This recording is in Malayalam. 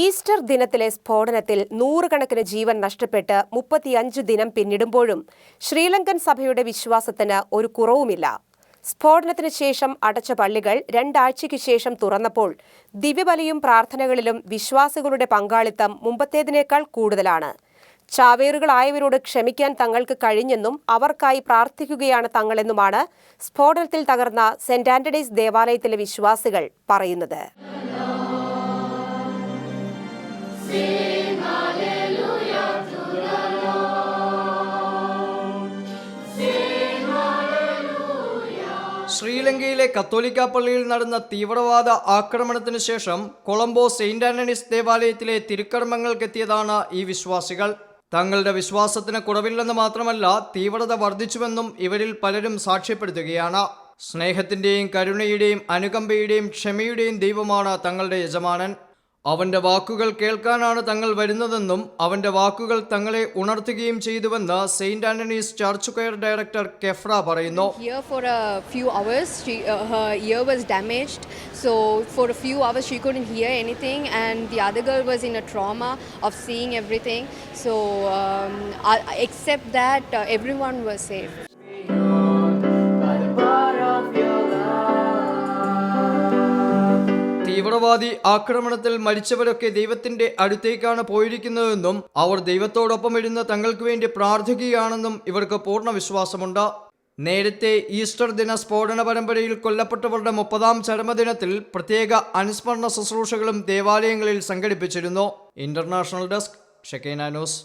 ഈസ്റ്റർ ദിനത്തിലെ സ്ഫോടനത്തിൽ നൂറുകണക്കിന് ജീവൻ നഷ്ടപ്പെട്ട് മുപ്പത്തിയഞ്ച് ദിനം പിന്നിടുമ്പോഴും ശ്രീലങ്കൻ സഭയുടെ വിശ്വാസത്തിന് ഒരു കുറവുമില്ല. സ്ഫോടനത്തിന് ശേഷം അടച്ച പള്ളികൾ രണ്ടാഴ്ചയ്ക്ക് ശേഷം തുറന്നപ്പോൾ ദിവ്യബലിയും പ്രാർത്ഥനകളിലും വിശ്വാസികളുടെ പങ്കാളിത്തം മുമ്പത്തേതിനേക്കാൾ കൂടുതലാണ്. ചാവേറുകളായവരോട് ക്ഷമിക്കാൻ തങ്ങൾക്ക് കഴിഞ്ഞെന്നും അവർക്കായി പ്രാർത്ഥിക്കുകയാണ് തങ്ങളെന്നുമാണ് സ്ഫോടനത്തിൽ തകർന്ന സെന്റ് ആന്റണീസ് ദേവാലയത്തിലെ വിശ്വാസികൾ പറയുന്നത്. ശ്രീലങ്കയിലെ കത്തോലിക്ക പള്ളിയിൽ നടന്ന തീവ്രവാദ ആക്രമണത്തിനു ശേഷം കൊളംബോ സെയിന്റ് ആന്റണീസ് ദേവാലയത്തിലെ തിരുക്കർമ്മങ്ങൾക്കെത്തിയതാണ് ഈ വിശ്വാസികൾ. തങ്ങളുടെ വിശ്വാസത്തിന് കുറവില്ലെന്ന് മാത്രമല്ല തീവ്രത വർദ്ധിച്ചുവെന്നും ഇവരിൽ പലരും സാക്ഷ്യപ്പെടുത്തുകയാണ്. സ്നേഹത്തിന്റെയും കരുണയുടെയും അനുകമ്പയുടെയും ക്ഷമയുടെയും ദൈവമാണ് തങ്ങളുടെ യജമാനൻ. അവന്റെ വാക്കുകൾ കേൾക്കാനാണ് തങ്ങൾ വരുന്നതെന്നും അവന്റെ വാക്കുകൾ തങ്ങളെ ഉണർത്തുകയും ചെയ്തുവെന്ന് Saint Antony's church care director കെഫ്ര പറയുന്നു. So for a few hours she could hear anything and the other girl was in a trauma of seeing everything so except that every was safe തീവ്രവാദി ആക്രമണത്തിൽ മരിച്ചവരൊക്കെ ദൈവത്തിന്റെ അടുത്തേക്കാണ് പോയിരിക്കുന്നതെന്നും അവർ ദൈവത്തോടൊപ്പം ഇരുന്ന് തങ്ങൾക്ക് വേണ്ടി പ്രാർത്ഥിക്കുകയാണെന്നും ഇവർക്ക് പൂർണ വിശ്വാസമുണ്ട്. നേരത്തെ ഈസ്റ്റർ ദിന സ്ഫോടന പരമ്പരയിൽ കൊല്ലപ്പെട്ടവരുടെ മുപ്പതാം ചരമദിനത്തിൽ പ്രത്യേക അനുസ്മരണ ശുശ്രൂഷകളും ദേവാലയങ്ങളിൽ സംഘടിപ്പിച്ചിരുന്നു. International desk Shekinah news.